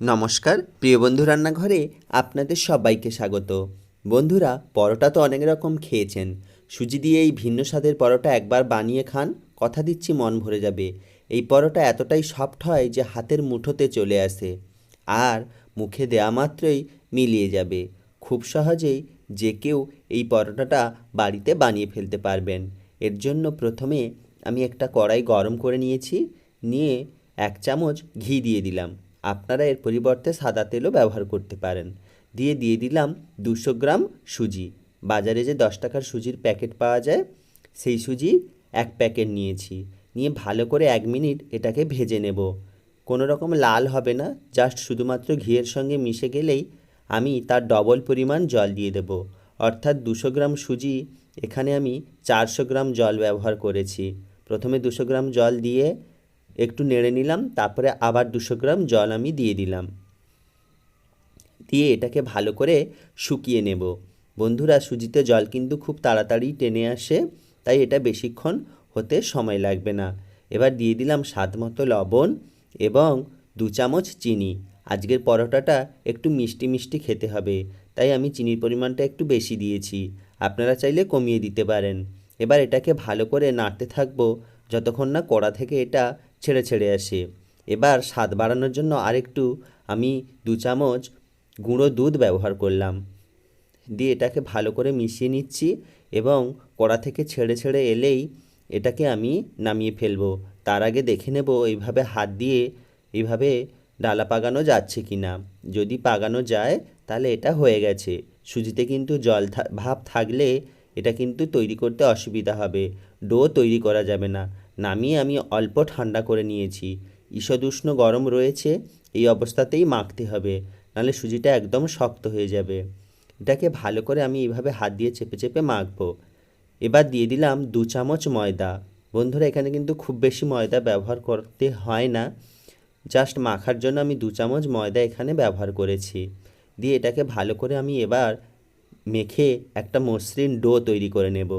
নমস্কার, প্রিয় বন্ধু রান্নাঘরে আপনাদের সবাইকে স্বাগত। বন্ধুরা, পরোটা তো অনেক রকম খেয়েছেন। সুজি দিয়ে এই ভিন্ন স্বাদের পরোটা একবার বানিয়ে খান, কথা দিচ্ছি মন ভরে যাবে। এই পরোটা এতটাই সফট হয় যে হাতের মুঠোতে চলে আসে। আর মুখে দেওয়া মাত্রই মিলিয়ে যাবে। খুব সহজেই যে কেউ এই পরোটাটা বাড়িতে বানিয়ে ফেলতে পারবেন। এর জন্য প্রথমে আমি একটা কড়াই গরম করে নিয়েছি, নিয়ে এক চামচ ঘি দিয়ে দিলাম। আপনারা এর পরিবর্তে সাদা তেলও ব্যবহার করতে পারেন। দিয়ে দিয়ে দিলাম দুশো গ্রাম সুজি। বাজারে যে দশ টাকার সুজির প্যাকেট পাওয়া যায়, সেই সুজি এক প্যাকেট নিয়েছি। নিয়ে ভালো করে এক মিনিট এটাকে ভেজে নেব। কোনো রকম লাল হবে না, জাস্ট শুধুমাত্র ঘিয়ের সঙ্গে মিশে গেলেই আমি তার ডবল পরিমাণ জল দিয়ে দেব। অর্থাৎ দুশো গ্রাম সুজি, এখানে আমি চারশো গ্রাম জল ব্যবহার করেছি। প্রথমে দুশো গ্রাম জল দিয়ে একটু নেড়ে নিলাম, তারপরে আবার দুশো গ্রাম জল আমি দিয়ে দিলাম। দিয়ে এটাকে ভালো করে শুকিয়ে নেব। বন্ধুরা, সুজিতে জল কিন্তু খুব তাড়াতাড়ি টেনে আসে, তাই এটা বেশিক্ষণ হতে সময় লাগবে না। এবার দিয়ে দিলাম স্বাদ মতো লবণ এবং দু চামচ চিনি। আজকের পরোটাটা একটু মিষ্টি মিষ্টি খেতে হবে, তাই আমি চিনির পরিমাণটা একটু বেশি দিয়েছি। আপনারা চাইলে কমিয়ে দিতে পারেন। এবার এটাকে ভালো করে নাড়তে থাকব, যতক্ষণ না কড়া থেকে এটা ছেড়ে ছেড়ে আসে। এবার স্বাদ বাড়ানোর জন্য আরেকটু আমি দু চামচ গুঁড়ো দুধ ব্যবহার করলাম। দিয়ে এটাকে ভালো করে মিশিয়ে নিচ্ছি এবং কড়া থেকে ছেড়ে ছেড়ে এলেই এটাকে আমি নামিয়ে ফেলব। তার আগে দেখে নেব এইভাবে হাত দিয়ে এইভাবে ডালা পাকানো যাচ্ছে কি না যদি পাকানো যায়, তাহলে এটা হয়ে গেছে। সুজিতে কিন্তু জল ভাব থাকলে এটা কিন্তু তৈরি করতে অসুবিধা হবে। ডো তৈরি করা যাবে না। নামিয়ে আমি অল্প ঠান্ডা করে নিয়েছি। ঈষদুষ্ণ গরম রয়েছে, এই অবস্থাতেই মাখতে হবে, নাহলে সুজিটা একদম শক্ত হয়ে যাবে। এটাকে ভালো করে আমি এভাবে হাত দিয়ে চেপে চেপে মাখবো। এবার দিয়ে দিলাম দু চামচ ময়দা। বন্ধুরা, এখানে কিন্তু খুব বেশি ময়দা ব্যবহার করতে হয় না। জাস্ট মাখার জন্য আমি দু চামচ ময়দা এখানে ব্যবহার করেছি। দিয়ে এটাকে ভালো করে আমি এবার মেখে একটা মসৃণ ডো তৈরি করে নেব।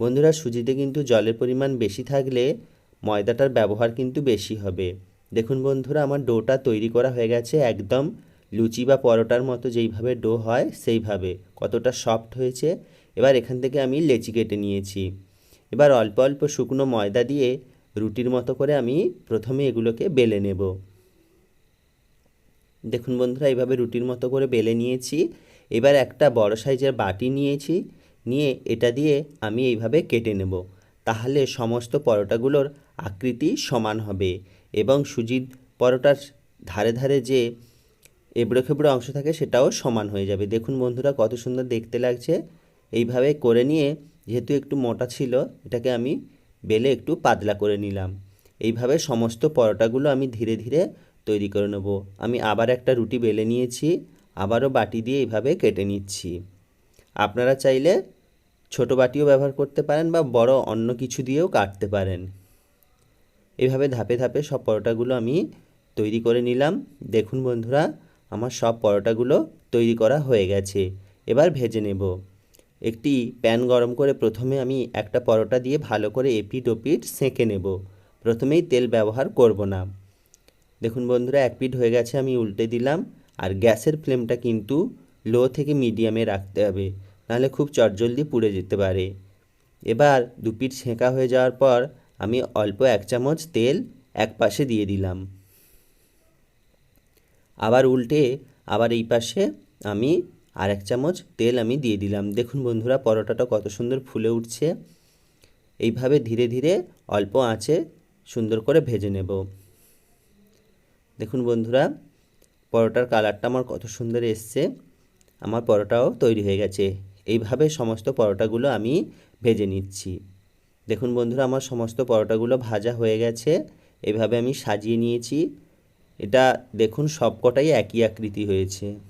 বন্ধুরা, সুজিতে কিন্তু জলের পরিমাণ বেশি থাকলে ময়দাটার ব্যবহার কিন্তু বেশি হবে। দেখুন বন্ধুরা, আমার ডোটা তৈরি করা হয়ে গেছে একদম লুচি বা পরোটার মতো যেইভাবে ডো হয় সেইভাবে। কতটা সফট হয়েছে। এবার এখান থেকে আমি লেচি কেটে নিয়েছি। এবার অল্প অল্প শুকনো ময়দা দিয়ে রুটির মতো করে আমি প্রথমে এগুলোকে বেলে নেব। দেখুন বন্ধুরা, এইভাবে রুটির মতো করে বেলে নিয়েছি। এবার একটা বড় সাইজের বাটি নিয়েছি। নিয়ে এটা দিয়ে আমি এইভাবে কেটে নেব। তাহলে সমস্ত পরোটাগুলোর আকৃতি সমান হবে এবং সুজির পরোটার ধারে ধারে যে এবড়ো খেবড়ো অংশ থাকে সেটাও সমান হয়ে যাবে। দেখুন বন্ধুরা, কত সুন্দর দেখতে লাগছে। এইভাবে করে নিয়ে যেহেতু একটু মোটা ছিল, এটাকে আমি বেলে একটু পাতলা করে নিলাম। এইভাবে সমস্ত পরোটাগুলো আমি ধীরে ধীরে তৈরি করে নেব। আমি আবার একটা রুটি বেলে নিয়েছি, আবারও বাটি দিয়ে এইভাবে কেটে নিচ্ছি। আপনারা চাইলে ছোট বাটিও ব্যবহার করতে পারেন বা বড় অন্য কিছু দিয়েও কাটতে পারেন। এভাবে ধাপে ধাপে সব পরোটাগুলো আমি তৈরি করে নিলাম। দেখুন বন্ধুরা, আমার সব পরোটাগুলো তৈরি করা হয়ে গেছে। এবার ভেজে নেব। একটি প্যান গরম করে প্রথমে আমি একটা পরোটা দিয়ে ভালো করে এপিট ওপিট সেঁকে নেব। প্রথমেই তেল ব্যবহার করব না। দেখুন বন্ধুরা, এক পিঠ হয়ে গেছে, আমি উল্টে দিলাম। আর গ্যাসের ফ্লেমটা কিন্তু লো থেকে মিডিয়ামে রাখতে হবে, নাহলে খুব চটজলদি পুড়ে যেতে পারে। এবার দু পিঠ সেঁকা হয়ে যাওয়ার পর আমি অল্প এক চামচ তেল এক পাশে দিয়ে দিলাম। আবার উল্টে আবার এই পাশে আমি আর এক চামচ তেল আমি দিয়ে দিলাম। দেখুন বন্ধুরা, পরোটাটা কত সুন্দর ফুলে উঠছে। এইভাবে ধীরে ধীরে অল্প আঁচে সুন্দর করে ভেজে নেব। দেখুন বন্ধুরা, পরোটার কালারটা আমার কত সুন্দর এসছে। আমার পরোটাও তৈরি হয়ে গেছে। এইভাবে সমস্ত পরোটাগুলো আমি ভেজে নিচ্ছি। দেখুন বন্ধুরা, আমার সমস্ত পরোটাগুলো ভাজা হয়ে গেছে। এভাবে আমি সাজিয়ে নিয়েছি। এটা দেখুন সবকটাই একই আকৃতি হয়েছে।